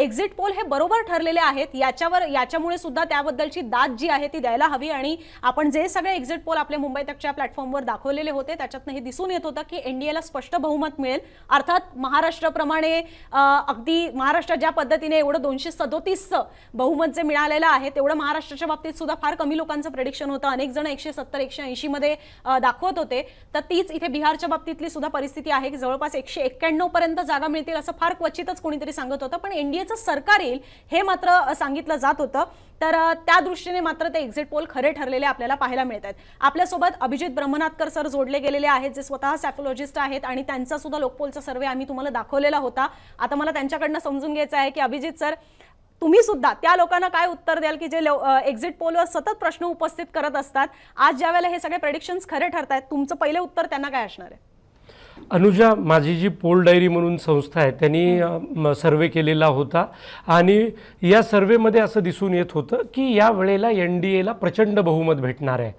Exit poll हे बरोबर ठरलेले आहेत. याच्यावर याच्यामुळे सुद्धा त्याबद्दलची दाद जी आहे ती द्यायला हवी आणि आपण जे सगळे एक्झिट पोल आपल्या मुंबई तकच्या प्लॅटफॉर्मवर दाखवलेले होते त्याच्यातनं हे दिसून येत होतं की एनडीएला स्पष्ट बहुमत मिळेल. अर्थात महाराष्ट्राप्रमाणे अगदी महाराष्ट्र ज्या पद्धतीने एवढं दोनशे सदोतीसचं बहुमत जे मिळालेलं आहे तेवढं महाराष्ट्राच्या बाबतीत सुद्धा फार कमी लोकांचं प्रेडिक्शन होतं. अनेक जण एकशे सत्तर एकशे ऐंशीमध्ये दाखवत होते. तर तीच इथे बिहारच्या बाबतीतली सुद्धा परिस्थिती आहे की जवळपास एकशे एक्क्याण्णव पर्यंत जागा मिळतील असं फार क्वचितच कोणीतरी सांगत होतं. पण एनडीएचं सरकार येईल हे मात्र सांगितलं जात होतं. तर त्या दृष्टीने मात्र ते एक्झिट पोल खरे ठरलेले आपल्याला पाहायला मिळत आहेत. आपल्यासोबत अभिजित ब्रह्मनाथकर सर जोडले गेलेले आहेत जे स्वतः सॅफोलॉजिस्ट आहेत आणि त्यांचा सुद्धा लोकपोलचा सर्वे आम्ही तुम्हाला दाखवलेला होता. आता मला त्यांच्याकडनं समजून घ्यायचं आहे की अभिजित सर तुम्ही सुद्धा त्या लोकांना काय उत्तर द्याल की जे एक्झिट पोलवर सतत प्रश्न उपस्थित करत असतात? आज ज्या वेळेला हे सगळे प्रेडिक्शन्स खरे ठरत आहेत तुमचं पहिलं उत्तर त्यांना काय असणार आहे? अनुजा माझी जी पोल डायरी म्हणून संस्था आहे त्यांनी सर्वे केलेला होता. आणि या सर्वेमध्ये असं दिसून येत होतं की या वेळेला एन डी एला प्रचंड बहुमत भेटणार आहे.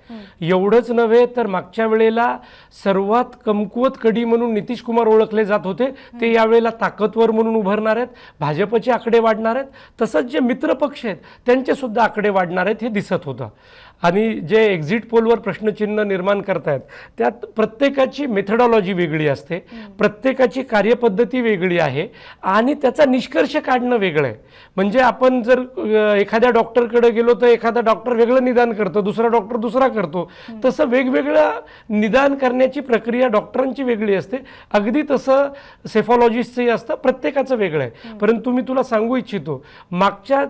एवढंच नव्हे तर मागच्या वेळेला सर्वात कमकुवत कडी म्हणून नितीश कुमार ओळखले जात होते. ते यावेळेला ताकदवर म्हणून उभारणार आहेत भाजपचे आकडे वाढणार आहेत. तसंच जे मित्रपक्ष आहेत त्यांचे सुद्धा आकडे वाढणार आहेत हे दिसत होतं. आणि जे एक्झिट पोलवर प्रश्नचिन्ह निर्माण करतायत त्यात प्रत्येकाची मेथडॉलॉजी वेगळी असते प्रत्येकाची कार्यपद्धती वेगळी आहे आणि त्याचा निष्कर्ष काढणं वेगळं आहे. म्हणजे आपण जर एखाद्या डॉक्टरकडे गेलो तर एखादा डॉक्टर वेगळं निदान करतो दुसरा डॉक्टर दुसरा करतो. तसं वेगवेगळं निदान करण्याची प्रक्रिया डॉक्टरांची वेगळी असते. अगदी तसं सेफॉलॉजिस्टचंही असतं प्रत्येकाचं वेगळं आहे. परंतु मी तुला सांगू इच्छितो मागच्या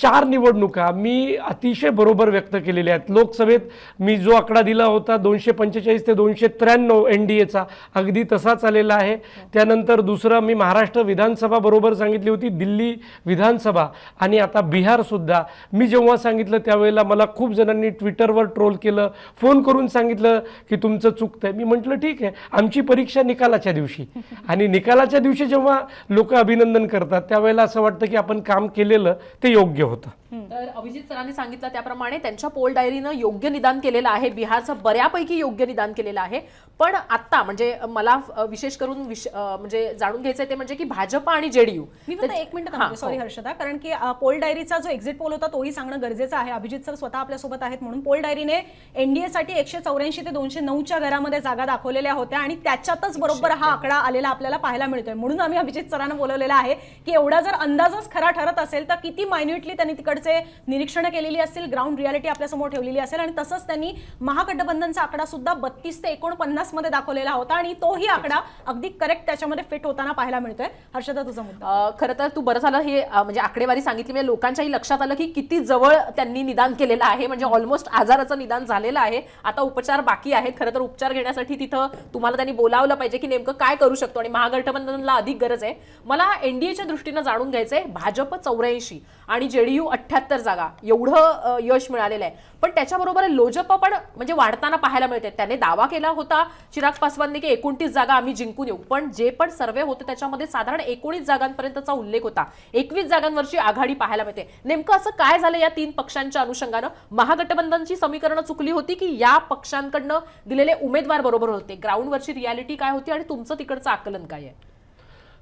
चार निवडणुका मी अतिशय बरोबर व्यक्त केलेले आहेत. लोकसभेत मी जो आकडा दिला होता दोनशे पंचेचाळीस ते दोनशे त्र्याण्णव एन डी एचा अगदी तसाच आलेला आहे. त्यानंतर दुसरं मी महाराष्ट्र विधानसभा बरोबर सांगितली होती दिल्ली विधानसभा आणि आता बिहारसुद्धा मी जेव्हा सांगितलं त्यावेळेला मला खूप जणांनी ट्विटरवर ट्रोल केलं फोन करून सांगितलं की तुमचं चुकतंय. मी म्हटलं ठीक आहे आमची परीक्षा निकालाच्या दिवशी. आणि निकालाच्या दिवशी जेव्हा लोक अभिनंदन करतात त्यावेळेला असं वाटतं की आपण काम केलेलं ते योग्य होतं. तर अभिजित सरांनी सांगितलं त्याप्रमाणे त्यांच्या पोल डायरीनं योग्य निदान केलेलं आहे. बिहारचं बऱ्यापैकी योग्य निदान केलेलं आहे. पण आत्ता म्हणजे मला विशेष करून विश- म्हणजे जाणून घ्यायचं ते म्हणजे की भाजप आणि जेडीयू. मी फक्त एक मिनिट सॉरी हर्षदा. कारण की पोल डायरीचा जो एक्झिट पोल होता तोही सांगणं गरजेचं आहे. अभिजित सर स्वतः आपल्यासोबत आहेत म्हणून पोल डायरीने एनडीए साठी एकशे चौऱ्याऐंशी ते दोनशे नऊच्या घरामध्ये जागा दाखवलेल्या होत्या आणि त्याच्यातच बरोबर हा आकडा आलेला आपल्याला पाहायला मिळतोय. म्हणून आम्ही अभिजित सरांना बोलवलेला आहे की एवढा जर अंदाजच खरा ठरत असेल तर किती मायन्युटली त्यांनी तिकडचे निरीक्षण केलेली असतील ग्राउंड रियालिटी आपल्यासमोर ठेवलेली असेल आणि तसंच त्यांनी महागठबंधनचा आकडा सुद्धा बत्तीस ते एकोणपन्नासमध्ये दाखवलेला होता आणि तोही आकडा अगदी करेक्ट त्याच्यामध्ये फिट होताना पाहायला मिळतोय. हर्षदा तुझा मुद्दा. खरं तर तू बरं झालं हे म्हणजे आकडेवारी सांगितली म्हणजे लोकांच्याही लक्षात आलं की किती जवळ त्यांनी निदान केलेलं आहे म्हणजे ऑलमोस्ट आजाराचं निदान झालेलं आहे. आता उपचार बाकी आहेत खरं तर उपचार घेण्यासाठी तिथं तुम्हाला त्यांनी बोलावलं पाहिजे की नेमकं काय करू शकतो आणि महागठबंधनला अधिक गरज आहे. मला एनडीएच्या दृष्टीनं जाणून घ्यायचंय भाजप चौऱ्याऐंशी आणि जेडीयू अठ्ठ्याहत्तर जागा एवढं यश मिळालेलं आहे. पण त्याच्याबरोबर लोजप पण म्हणजे वाढताना पाहायला मिळते. त्याने दावा केला होता चिराग पासवानने की एकोणतीस जागा आम्ही जिंकून येऊ. पण जे पण सर्वे होते त्याच्यामध्ये साधारण एकोणीस जागांपर्यंतचा उल्लेख होता. एकवीस जागांवरची आघाडी पाहायला मिळते. नेमकं असं काय झालं या तीन पक्षांच्या अनुषंगानं? महागठबंधनची समीकरणं चुकली होती की या पक्षांकडनं दिलेले उमेदवार बरोबर होते? ग्राउंडवरची रियालिटी काय होती आणि तुमचं तिकडचं आकलन काय आहे?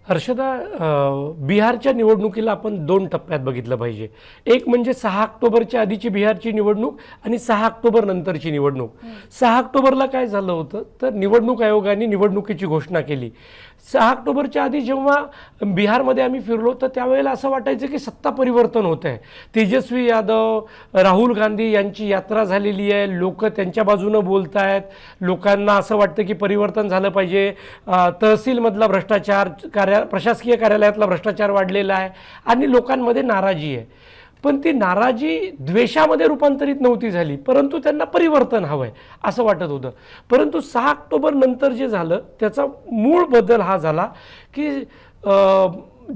हर्षदा बिहारच्या निवडणुकीला आपण दोन टप्प्यात बघितलं पाहिजे. एक म्हणजे सहा ऑक्टोबरच्या आधीची बिहारची निवडणूक आणि सहा ऑक्टोबर नंतरची निवडणूक. सहा ऑक्टोबरला काय झालं होतं? तर निवडणूक आयोगाने निवडणुकीची घोषणा केली. सहा ऑक्टोबरच्या आधी जेव्हा बिहारमध्ये आम्ही फिरलो तर त्यावेळेला असं वाटायचं की सत्ता परिवर्तन होत आहे. तेजस्वी यादव राहुल गांधी यांची यात्रा झालेली आहे. लोक त्यांच्या बाजूनं बोलत आहेत लोकांना असं वाटतं की परिवर्तन झालं पाहिजे. तहसीलमधला भ्रष्टाचार कार्या प्रशासकीय कार्यालयातला भ्रष्टाचार वाढलेला आहे आणि लोकांमध्ये नाराजी आहे. पण ती नाराजी द्वेषामध्ये रूपांतरित नव्हती झाली परंतु त्यांना परिवर्तन हवं आहे असं वाटत होतं. परंतु सहा ऑक्टोबर नंतर जे झालं त्याचा मूळ बदल हा झाला की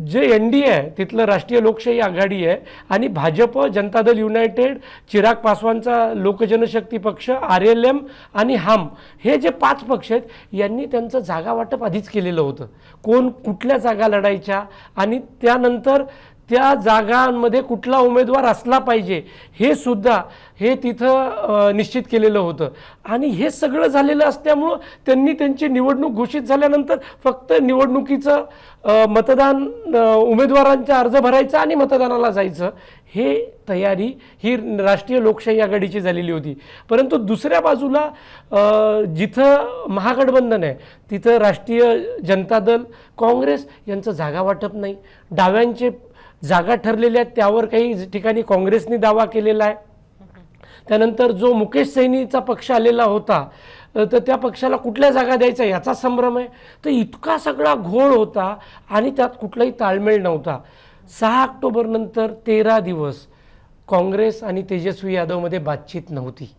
जे एन डी ए आहे तिथलं राष्ट्रीय लोकशाही आघाडी आहे आणि भाजप जनता दल युनायटेड चिराग पासवानचा लोकजनशक्ती पक्ष आर एल एम आणि हम हे जे पाच पक्ष आहेत यांनी त्यांचं जागा वाटप आधीच केलेलं होतं. कोण कुठल्या जागा लढायच्या आणि त्यानंतर त्या जागांमध्ये कुठला उमेदवार असला पाहिजे हे सुद्धा हे तिथं निश्चित केलेलं होतं. आणि हे सगळं झालेलं असल्यामुळं त्यांनी त्यांची निवडणूक घोषित झाल्यानंतर फक्त निवडणुकीचं मतदान उमेदवारांचा अर्ज भरायचा आणि मतदानाला जायचं हे तयारी ही राष्ट्रीय लोकशाही आघाडीची झालेली होती. परंतु दुसऱ्या बाजूला जिथं महागठबंधन आहे तिथं राष्ट्रीय जनता दल काँग्रेस यांचं जागा वाटप नाही. डाव्यांचे जागा ठरलेल्या आहेत त्यावर काही ठिकाणी काँग्रेसने दावा केलेला आहे. त्यानंतर जो मुकेश सैनीचा पक्ष आलेला होता तर त्या पक्षाला कुठल्या जागा द्यायचा याचा संभ्रम आहे. तर इतका सगळा घोळ होता आणि त्यात कुठलाही ताळमेळ नव्हता. सहा ऑक्टोबरनंतर तेरा दिवस काँग्रेस आणि तेजस्वी यादवमध्ये बातचीत नव्हती.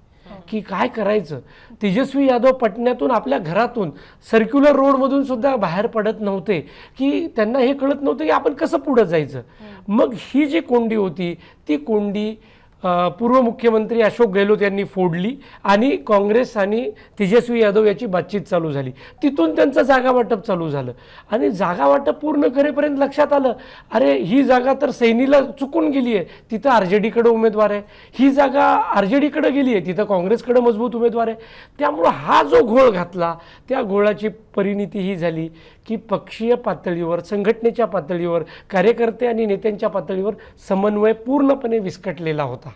की काय करायचं? तेजस्वी यादव पटण्यातून आपल्या घरातून सर्क्युलर रोडमधून सुद्धा बाहेर पडत नव्हते. की त्यांना हे कळत नव्हतं की आपण कसं पुढं जायचं? मग ही जी कोंडी होती ती कोंडी पूर्व मुख्यमंत्री अशोक गेहलोत यांनी फोडली आणि काँग्रेस आणि तेजस्वी यादव याची बातचीत चालू झाली. तिथून त्यांचं जागा वाटप चालू झालं. आणि जागा वाटप पूर्ण करेपर्यंत लक्षात आलं अरे ही जागा तर सैनीला चुकून गेली आहे. तिथं आर जे डीकडं उमेदवार आहे. ही जागा आर जे डीकडं गेली आहे. तिथं काँग्रेसकडं मजबूत उमेदवार आहे. त्यामुळं हा जो घोळ घातला त्या घोळाची परिणिती ही झाली. की पक्षीय पातळीवर संघटनेच्या पातळीवर कार्यकर्ते आणि नेत्यांच्या पातळीवर समन्वय पूर्णपणे विस्कटलेला होता.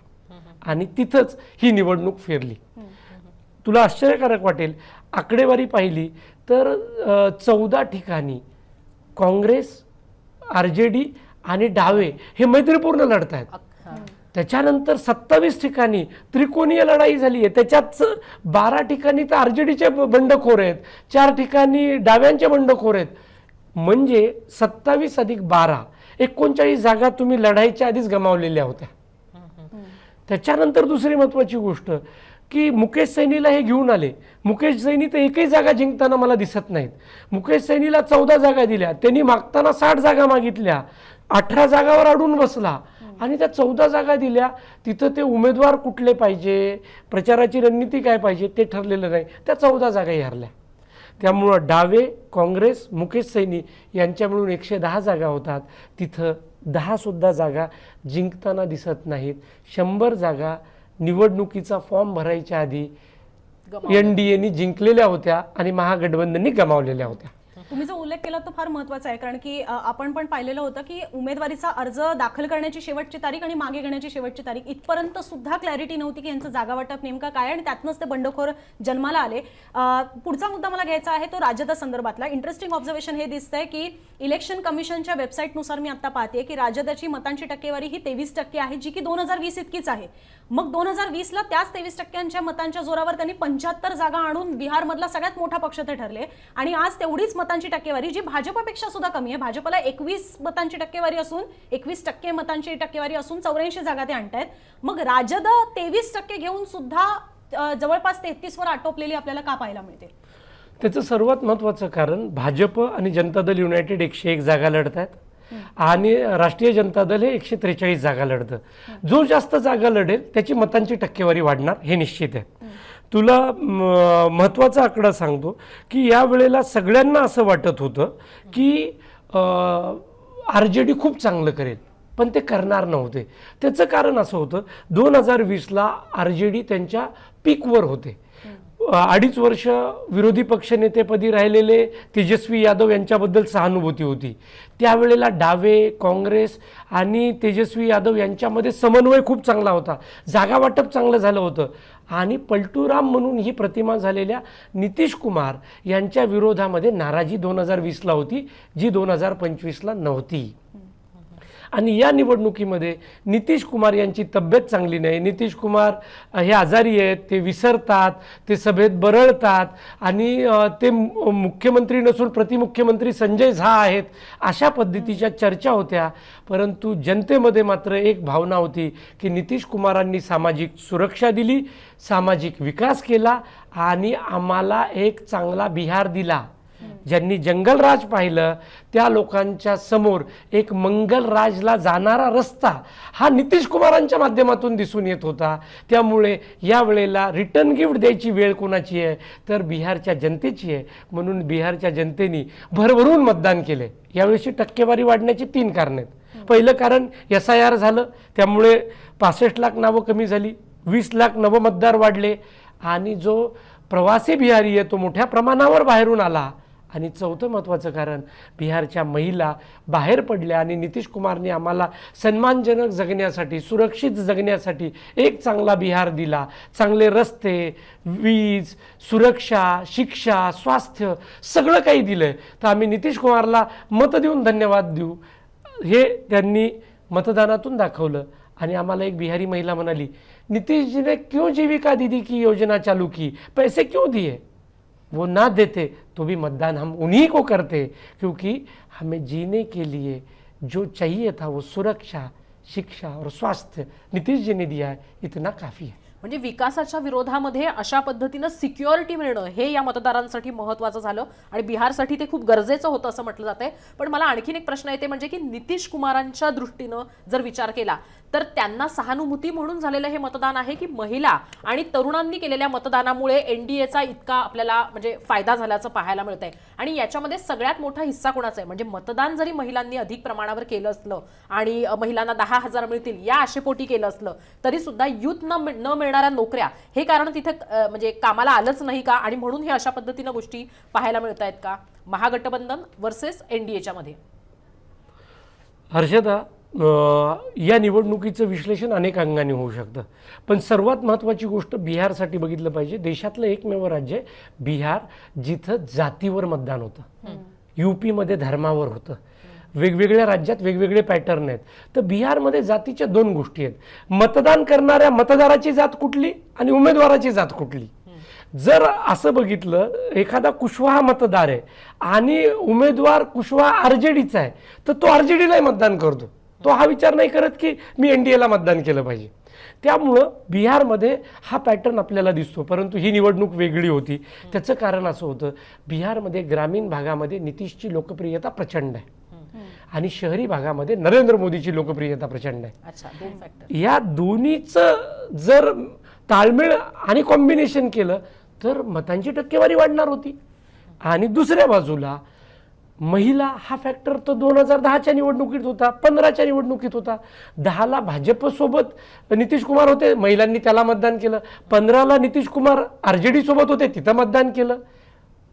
आणि तिथंच ही निवडणूक फिरली. तुला आश्चर्यकारक वाटेल आकडेवारी पाहिली तर चौदा ठिकाणी काँग्रेस आर जे डी आणि डावे हे मैत्रीपूर्ण लढत आहेत त्याच्यानंतर सत्तावीस ठिकाणी त्रिकोणीय लढाई झाली आहे. त्याच्यात बारा ठिकाणी तर आर जे डीचे बंडखोर आहेत. चार ठिकाणी डाव्यांचे बंडखोर आहेत. म्हणजे सत्तावीस अधिक बारा एकोणचाळीस जागा तुम्ही लढाईच्या आधीच गमावलेल्या होत्या. त्याच्यानंतर दुसरी महत्त्वाची गोष्ट की मुकेश सैनीला हे घेऊन आले. मुकेश सैनी तर एकही जागा जिंकताना मला दिसत नाहीत. मुकेश सैनीला चौदा जागा दिल्या. त्यांनी मागताना साठ जागा मागितल्या. अठरा जागावर अडून बसला. आणि त्या चौदा जागा दिल्या तिथं ते उमेदवार कुठले पाहिजे प्रचाराची रणनीती काय पाहिजे ते ठरलेलं नाही. त्या चौदा जागाही हरल्या. त्यामुळं डावे काँग्रेस मुकेश सैनी यांच्या मिळून एकशे दहा जागा होतात. तिथं दहासुद्धा जागा जिंकताना दिसत नाहीत. शंभर जागा निवडणुकीचा फॉर्म भरायच्या आधी एन डी एनी जिंकलेल्या होत्या आणि महागठबंधननी गमावलेल्या होत्या. तुम्ही जो उल्लेख केला तो फार महत्त्वाचा आहे. कारण की आपण पण पाहिलेलं होतं की उमेदवारीचा अर्ज दाखल करण्याची शेवटची तारीख आणि मागे घेण्याची शेवटची तारीख इथपर्यंत सुद्धा क्लॅरिटी नव्हती की यांचं जागा वाटप नेमका काय आणि त्यातनंच ते बंडखोर जन्माला आले. पुढचा मुद्दा मला घ्यायचा आहे तो राजदा संदर्भातला. इंटरेस्टिंग ऑब्झर्वेशन हे दिसतंय की इलेक्शन कमिशनच्या वेबसाईटनुसार मी आता पाहते की राजदाची मतांची टक्केवारी ही तेवीस टक्के आहे जी की दोन हजार वीस इतकीच आहे. मग दोन हजार वीसला त्याच तेवीस टक्क्यांच्या मतांच्या जोरावर त्यांनी पंच्याहत्तर जागा आणून बिहारमधला सगळ्यात मोठा पक्ष ते ठरले. आणि आज तेवढीच मतांची टक्केवारी जी भाजपपेक्षा सुद्धा कमी आहे. भाजपला एकवीस मतांची टक्केवारी असून एकवीस टक्के मतांची टक्केवारी असून चौऱ्याऐंशी जागा ते आणतायत. मग राजद तेवीस टक्के घेऊन सुद्धा जवळपास तेहतीस वर आटोपलेली आपल्याला का पाहायला मिळते? त्याचं सर्वात महत्त्वाचं कारण भाजप आणि जनता दल युनायटेड एकशे एक जागा लढत आहेत आणि राष्ट्रीय जनता दल हे एकशे त्रेचाळीस जागा लढतं. जो जास्त जागा लढेल त्याची मतांची टक्केवारी वाढणार हे निश्चित आहे. तुला महत्त्वाचा आकडा सांगतो की या वेळेला सगळ्यांना असं वाटत होतं की आर जे डी खूप चांगलं करेल पण ते करणार नव्हते. त्याचं कारण असं होतं दोन हजार वीसला आर जे डी त्यांच्या पीकवर होते. अडीच वर्ष विरोधी पक्षनेतेपदी राहिलेले तेजस्वी यादव यांच्याबद्दल सहानुभूती होती. त्यावेळेला डावे काँग्रेस आणि तेजस्वी यादव यांच्यामध्ये समन्वय खूप चांगला होता. जागा वाटप चांगलं झालं होतं. आणि पलटूराम म्हणून ही प्रतिमा झालेल्या नितीश कुमार यांच्या विरोधामध्ये नाराजी दोन हजार वीसला होती जी दोन हजार पंचवीसला नव्हती. आणि या निवडणुकीमध्ये नितीश कुमार यांची तब्येत चांगली नाही. नितीश कुमार हे आजारी आहेत ते विसरतात ते सभेत बरळतात आणि ते मु- मुख्यमंत्री नसून प्रतिमुख्यमंत्री संजय झा आहेत अशा पद्धतीच्या चर्चा होत्या. परंतु जनतेमध्ये मात्र एक भावना होती की नितीश कुमारांनी सामाजिक सुरक्षा दिली सामाजिक विकास केला आणि आम्हाला एक चांगला बिहार दिला. ज्यांनी जंगलराज पाहिलं त्या लोकांच्या समोर एक मंगलराजला जाणारा रस्ता हा नितीश कुमारांच्या माध्यमातून दिसून येत होता. त्यामुळे या वेळेला रिटर्न गिफ्ट द्यायची वेळ कोणाची आहे? तर बिहारच्या जनतेची आहे. म्हणून बिहारच्या जनतेने भरभरून मतदान केले यावेळेची टक्केवारी वाढण्याची तीन कारणं आहेत. पहिलं कारण एस आय आर झालं. त्यामुळे पासष्ट लाख नावं कमी झाली. वीस लाख नवमतदार वाढले. आणि जो प्रवासी बिहारी आहे तो मोठ्या प्रमाणावर बाहेरून आला. आणि चौथं महत्त्वाचं कारण बिहारच्या महिला बाहेर पडल्या आणि नितीश कुमारने आम्हाला सन्मानजनक जगण्यासाठी सुरक्षित जगण्यासाठी एक चांगला बिहार दिला. चांगले रस्ते वीज सुरक्षा शिक्षा स्वास्थ्य सगळं काही दिलं आहे तर आम्ही नितीश कुमारला मत देऊन धन्यवाद देऊ. हे त्यांनी मतदानातून दाखवलं. आणि आम्हाला एक बिहारी महिला म्हणाली नितीशजीने क्यों जीविका दीदी की योजना चालू की? पैसे क्यों दिए? वो ना देते तो भी मतदान हम उन्हीं को करते, क्योंकि हमें जीने के लिए जो चाहिए था वो सुरक्षा, शिक्षा और स्वास्थ्य, नीतीश जी ने दिया है, इतना काफ़ी है। म्हणजे विकासाच्या विरोधामध्ये अशा पद्धतीनं सिक्युरिटी मिळणं हे या मतदारांसाठी महत्वाचं झालं आणि बिहारसाठी ते खूप गरजेचं होतं असं म्हटलं जातंय. पण मला आणखीन एक प्रश्न येते म्हणजे की नितीश कुमारांच्या दृष्टीनं जर विचार केला तर त्यांना सहानुभूती म्हणून झालेलं हे मतदान आहे की महिला आणि तरुणांनी केलेल्या मतदानामुळे एनडीएचा इतका आपल्याला म्हणजे फायदा झाल्याचं पाहायला मिळत आहे आणि याच्यामध्ये सगळ्यात मोठा हिस्सा कोणाचा आहे? म्हणजे मतदान जरी महिलांनी अधिक प्रमाणावर केलं असलं आणि महिलांना दहा हजार मिळतील या आशेपोटी केलं असलं तरी सुद्धा युथ न मिळ- न मिळणाऱ्या नोकऱ्या हे कारण तिथे म्हणजे कामाला आलंच नाही का? आणि म्हणून हे अशा पद्धतीनं गोष्टी पाहायला मिळत आहेत का? महागठबंधन वर्सेस एनडीएच्या मध्ये. हर्षदा या निवडणुकीचं विश्लेषण अनेक अंगाने होऊ शकतं. पण सर्वात महत्त्वाची गोष्ट बिहारसाठी बघितलं पाहिजे. देशातलं एकमेव राज्य आहे बिहार जिथं जातीवर मतदान होतं. यूपीमध्ये धर्मावर होतं. वेगवेगळ्या राज्यात वेगवेगळे पॅटर्न आहेत. तर बिहारमध्ये जातीच्या दोन गोष्टी आहेत. मतदान करणाऱ्या मतदाराची जात कुठली आणि उमेदवाराची जात कुठली? जर असं बघितलं एखादा कुशवाहा मतदार आहे आणि उमेदवार कुशवाहा आरजेडीचा आहे तर तो आरजेडीलाही मतदान करतो. तो हा विचार नाही करत की मी एन डी एला मतदान केलं पाहिजे. त्यामुळं बिहारमध्ये हा पॅटर्न आपल्याला दिसतो. परंतु ही निवडणूक वेगळी होती. त्याचं कारण असं होतं बिहारमध्ये ग्रामीण भागामध्ये नितीशची लोकप्रियता प्रचंड आहे. आणि शहरी भागामध्ये नरेंद्र मोदीची लोकप्रियता प्रचंड आहे. अच्छा दोन फॅक्टर या दोन्हीचं जर ताळमेळ आणि कॉम्बिनेशन केलं तर मतांची टक्केवारी वाढणार होती. आणि दुसऱ्या बाजूला महिला हा फॅक्टर तर दोन हजार दहाच्या निवडणुकीत होता पंधराच्या निवडणुकीत होता. दहाला भाजपसोबत नितीश कुमार होते महिलांनी त्याला मतदान केलं. पंधराला नितीश कुमार आर जे सोबत होते तिथं मतदान केलं.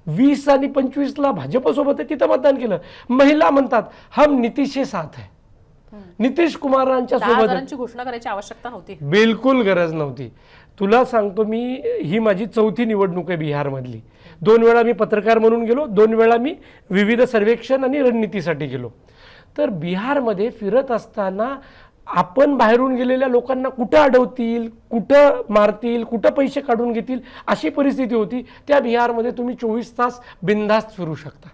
वीस आणि पंचवीसला भाजपसोबत आहे तिथं मतदान केलं. महिला म्हणतात हम नितीशचे साथ आहे नितीश कुमारांच्या सोबत घोषणा करायची आवश्यकता नव्हती. बिलकुल गरज नव्हती. तुला सांगतो मी ही माझी चौथी निवडणूक आहे बिहारमधली. दोन वेळा मी पत्रकार म्हणून गेलो दोन वेळा मी विविध सर्वेक्षण आणि रणनीतीसाठी गेलो. तर बिहारमध्ये फिरत असताना आपण बाहेरून गेलेल्या लोकांना कुठं अडवतील कुठं मारतील कुठं पैसे काढून घेतील अशी परिस्थिती होती त्या बिहारमध्ये तुम्ही चोवीस तास बिनधास्त फिरू शकता.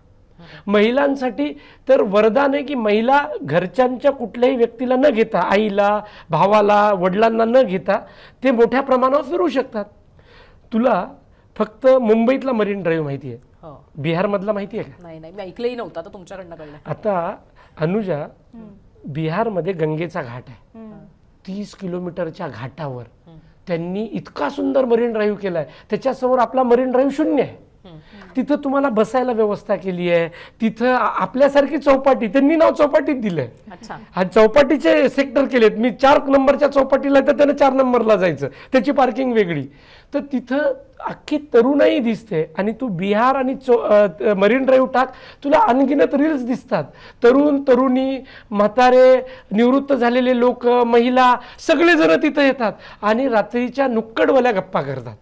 महिलांसाठी तर वरदान आहे की महिला घरच्यांच्या कुठल्याही व्यक्तीला न घेता आईला भावाला वडिलांना न घेता ते मोठ्या प्रमाणावर फिरू शकतात. तुला फक्त मुंबईतला मरीन ड्राईव्ह माहिती आहे. हो. बिहारमधला माहिती आहे का? नाही नाही. मी ऐकलंही नव्हतं. आता तुमच्याकडनं कळलं. आता अनुजा बिहारमध्ये गंगेचा घाट आहे. तीस किलोमीटरच्या घाटावर. त्यांनी इतका सुंदर मरीन ड्राईव्ह केलाय. त्याच्यासमोर आपला मरीन ड्राईव्ह शून्य आहे. तिथं तुम्हाला बसायला व्यवस्था केली आहे. तिथं आपल्यासारखी चौपाटी त्यांनी नाव चौपाटीत दिलंय. हा चौपाटीचे सेक्टर केलेत. मी चार नंबरच्या चौपाटीला आहे तर त्यानं चार नंबरला जायचं. त्याची पार्किंग वेगळी. तर तिथं अख्खी तरुणाई दिसते आणि तू बिहार आणि चौ मरीन ड्राईव्ह टाक तुला अनगिनत रील्स दिसतात. तरुण तरुणी म्हातारे निवृत्त झालेले लोक महिला सगळेजण तिथं येतात आणि रात्रीच्या नुक्कडवाल्या गप्पा करतात.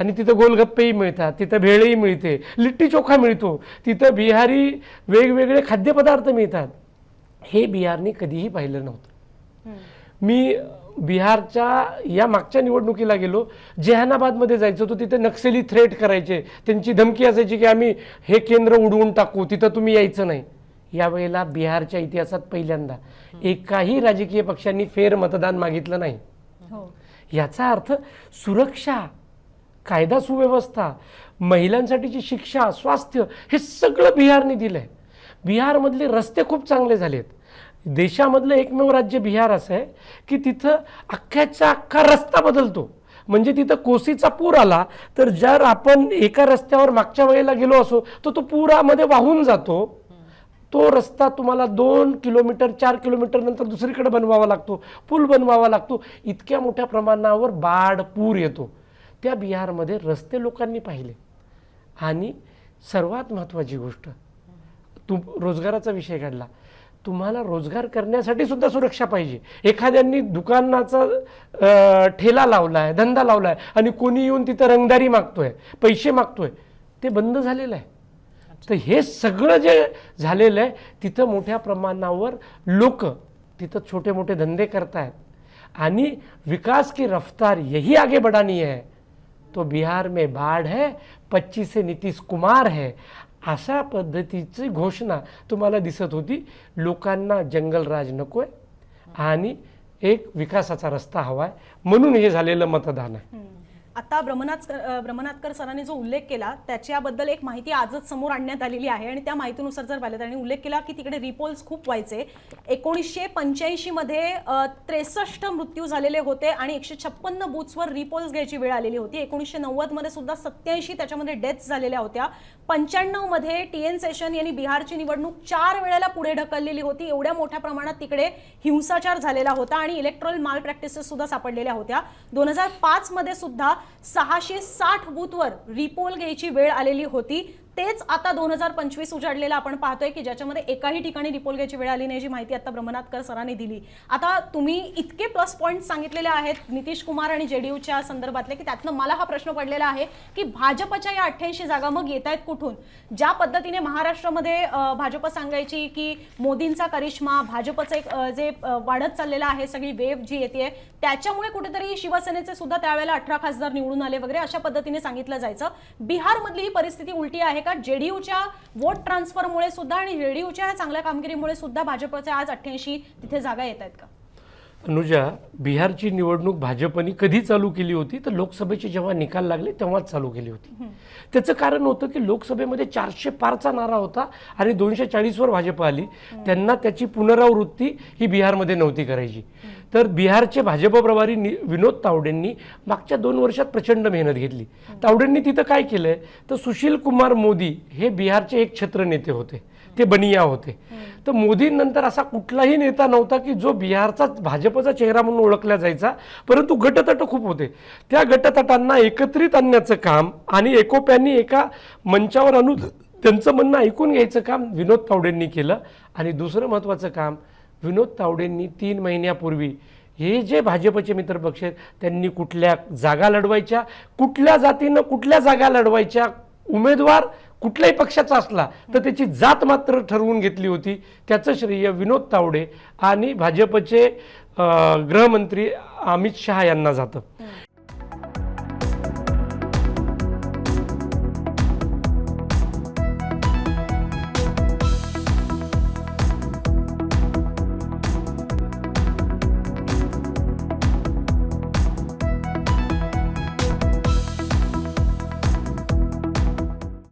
आणि तिथं गोलगप्पेही मिळतात तिथं भेळही मिळते लिट्टी चोखा मिळतो तिथं बिहारी वेगवेगळे खाद्यपदार्थ मिळतात. हे बिहारने कधीही पाहिलं नव्हतं. मी बिहारच्या या मागच्या निवडणुकीला गेलो जेहानाबादमध्ये जायचो तो तिथे नक्षली थ्रेट करायचे. त्यांची धमकी असायची की आम्ही हे केंद्र उडवून टाकू तिथं तुम्ही यायचं नाही. यावेळेला बिहारच्या इतिहासात पहिल्यांदा एकाही राजकीय पक्षांनी फेर मतदान मागितलं नाही. हो. याचा अर्थ सुरक्षा कायदा सुव्यवस्था महिलांसाठीची शिक्षा स्वास्थ्य हे सगळं बिहारने दिलं आहे बिहारमधले रस्ते खूप चांगले झालेत. देशामधलं एकमेव राज्य बिहार असं आहे की तिथं अख्ख्याचा अख्खा रस्ता बदलतो. म्हणजे तिथं कोसीचा पूर आला तर जर आपण एका रस्त्यावर मागच्या वेळेला गेलो असो तर तो पुरामध्ये वाहून जातो. तो रस्ता तुम्हाला दोन किलोमीटर चार किलोमीटर नंतर दुसरीकडे बनवावा लागतो पूल बनवावा लागतो. इतक्या मोठ्या प्रमाणावर बाढ पूर येतो. त्या बिहारमध्ये रस्ते लोकांनी पाहिले. आणि सर्वात महत्त्वाची गोष्ट तू रोजगाराचा विषय काढला. तुम्हाला रोजगार करण्यासाठी सुद्धा सुरक्षा पाहिजे. एखाद्यांनी दुकानाचा ठेला लावला आहे धंदा लावला आहे आणि कोणी येऊन तिथं रंगदारी मागतोय पैसे मागतोय ते बंद झालेलं आहे. तर हे सगळं जे झालेलं आहे तिथं मोठ्या प्रमाणावर लोक तिथं छोटे मोठे धंदे करतायत. आणि विकास की रफ्तार यही आगे बढ़ानी है. तो बिहार में बाढ़ है पच्चीस से नीतीश कुमार है. अशा पद्धतीची घोषणा तुम्हाला दिसत होती. लोकांना जंगलराज नको आहे आणि एक विकासाचा रस्ता हवा आहे म्हणून हे झालेलं मतदान आहे. आता भ्रमनाथकर अ, सरांनी जो उल्लेख केला त्याच्याबद्दल एक माहिती आजच समोर आणण्यात आलेली आहे. आणि त्या माहितीनुसार जर पाहिलं त्यांनी उल्लेख केला की तिकडे रिपोल्स खूप व्हायचे. एकोणीसशे पंच्याऐंशीमध्ये त्रेसष्ट मृत्यू झालेले होते आणि एकशे छप्पन्न बूथ्सवर रिपोल्स घ्यायची वेळ आलेली होती. एकोणीसशे नव्वदमध्ये सुद्धा सत्याऐंशी त्याच्यामध्ये डेथ्स झालेल्या होत्या. पंच्याण्णवमध्ये टी एन सेशन यांनी बिहारची निवडणूक चार वेळेला पुढे ढकललेली होती. एवढ्या मोठ्या प्रमाणात तिकडे हिंसाचार झालेला होता आणि इलेक्ट्रॉल माल प्रॅक्टिसेस सुद्धा सापडलेल्या होत्या. दोन हजार पाचमध्ये सुद्धा सहाशे साठ बूथवर रिपोल घ्यायची वेळ आलेली होती. तेच आता दोन हजार पंचवीस उजाडलेलं आपण पाहतोय की ज्याच्यामध्ये एकाही ठिकाणी रिपोल घ्यायची वेळ आली नाही जी माहिती आता ब्रह्मनाथकर सरांनी दिली. आता तुम्ही इतके प्लस पॉईंट सांगितलेले आहेत नितीश कुमार आणि जेडीयूच्या संदर्भातले की त्यातनं मला हा प्रश्न पडलेला आहे की भाजपच्या या अठ्ठ्याऐंशी जागा मग येत आहेत कुठून? ज्या पद्धतीने महाराष्ट्रामध्ये भाजप सांगायची की मोदींचा करिश्मा भाजपचं एक जे वाढत चाललेलं आहे सगळी वेव जी येते त्याच्यामुळे कुठेतरी शिवसेनेचे सुद्धा त्यावेळेला अठरा खासदार निवडून आले वगैरे अशा पद्धतीने सांगितलं जायचं. बिहारमधली ही परिस्थिती उलटी आहे का जेडीयूच्या वोट ट्रान्सफरमुळे सुद्धा आणि जेडीयूच्या चांगल्या कामगिरीमुळे सुद्धा भाजपच्या आज अठ्ठ्याऐंशी तिथे जागा येत आहेत का? अनुजा बिहारची निवडणूक भाजपने कधी चालू केली होती? तर लोकसभेचे जेव्हा निकाल लागले तेव्हाच चालू केली होती. त्याचं कारण होतं की लोकसभेमध्ये चारशे पारचा नारा होता आणि दोनशे चाळीसवर भाजप आली. त्यांना त्याची पुनरावृत्ती ही बिहारमध्ये नव्हती करायची. तर बिहारचे भाजप प्रभारी नि विनोद तावडेंनी मागच्या दोन वर्षात प्रचंड मेहनत घेतली. तावडेंनी तिथं काय केलं आहे तर सुशील कुमार मोदी हे बिहारचे एक छत्र नेते होते. ते बनिया होते. तर मोदींनंतर असा कुठलाही नेता नव्हता की जो बिहारचा भाजपचा चेहरा म्हणून ओळखला जायचा परंतु गटतट खूप होते. त्या गटतटांना एकत्रित आणण्याचं काम आणि एकोप्यांनी एका मंचावर आणून त्यांचं म्हणणं ऐकून घ्यायचं काम विनोद तावडेंनी केलं आणि दुसरं महत्त्वाचं काम विनोद तावडेंनी तीन महिन्यापूर्वी हे जे भाजपचे मित्रपक्ष आहेत त्यांनी कुठल्या जागा लढवायच्या कुठल्या जातीनं कुठल्या जागा लढवायच्या उमेदवार कुठल्याही पक्षाचा असला तर त्याची जात मात्र ठरवून घेतली होती. त्याचं श्रेय विनोद तावडे आणि भाजपचे गृहमंत्री अमित शहा यांना जातं.